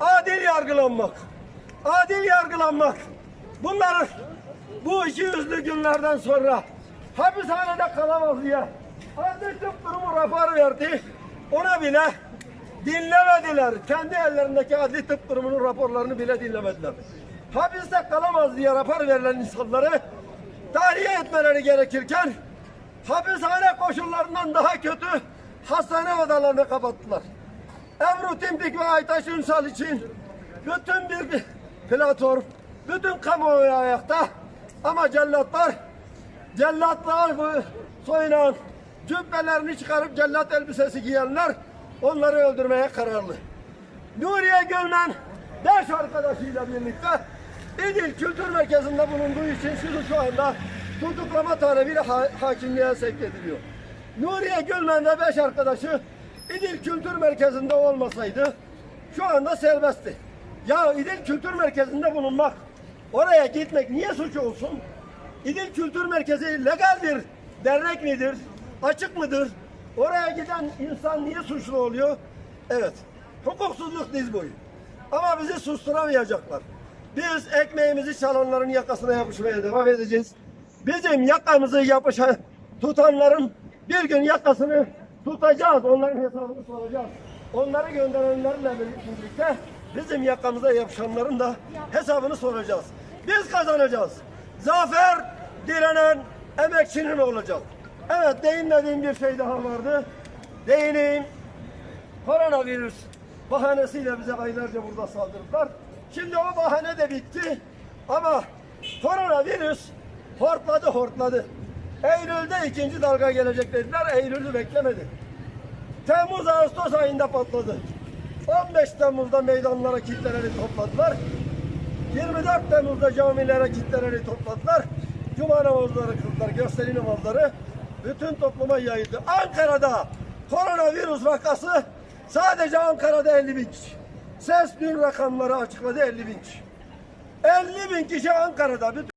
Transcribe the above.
adil yargılanmak, adil yargılanmak. Bunlar bu iki yüzlü günlerden sonra hapishanede kalamaz diye adli tıp durumu rapor verdi. Ona bile dinlemediler. Kendi ellerindeki adli tıp durumunun raporlarını bile dinlemediler. Hapiste kalamaz diye rapor verilen insanları tahliye etmeleri gerekirken hapishane koşullarından daha kötü hastane odalarını kapattılar. Ebru Timdik ve Aytaş Ünsal için bütün bir, platform, bütün kamuoyu ayakta ama cellatlar, cellatlar bu soyunan cübbelerini çıkarıp cellat elbisesi giyenler onları öldürmeye kararlı. Nuriye Gölmen beş arkadaşıyla birlikte İdil Kültür Merkezi'nde bulunduğu için şimdi şu anda tutuklama talebiyle ha hakimliğe sevk ediliyor. Nuriye Gölmen ve beş arkadaşı İdil Kültür Merkezi'nde olmasaydı şu anda serbestti. Ya İdil Kültür Merkezi'nde bulunmak, oraya gitmek niye suç olsun? İdil Kültür Merkezi legal bir dernek midir? Açık mıdır? Oraya giden insan niye suçlu oluyor? Evet. Hukuksuzluk diz boyu. Ama bizi susturamayacaklar. Biz ekmeğimizi çalanların yakasına yapışmaya devam edeceğiz. Bizim yakamızı yapışan tutanların bir gün yakasını tutacağız. Onların hesabını soracağız. Onları gönderenlerle birlikte bizim yakamıza yapışanların da hesabını soracağız. Biz kazanacağız. Zafer direnen emekçinin olacak. Evet değinmediğim bir şey daha vardı. Değineyim. Koronavirüs bahanesiyle bize aylarca burada saldırdılar. Şimdi o bahane de bitti. Ama koronavirüs hortladı hortladı. Eylül'de ikinci dalga gelecek dediler. Eylül'ü beklemedi. Temmuz Ağustos ayında patladı. 15 Temmuz'da meydanlara kitleleri topladılar. 24 Temmuz'da camilere kitleleri topladılar. Cuma namazları kıldılar, gösteri namazları. Bütün topluma yayıldı. Ankara'da koronavirüs vakası sadece Ankara'da 50 bin kişi. Ses dün rakamları açıkladı 50 bin kişi. 50 bin kişi Ankara'da. Bütün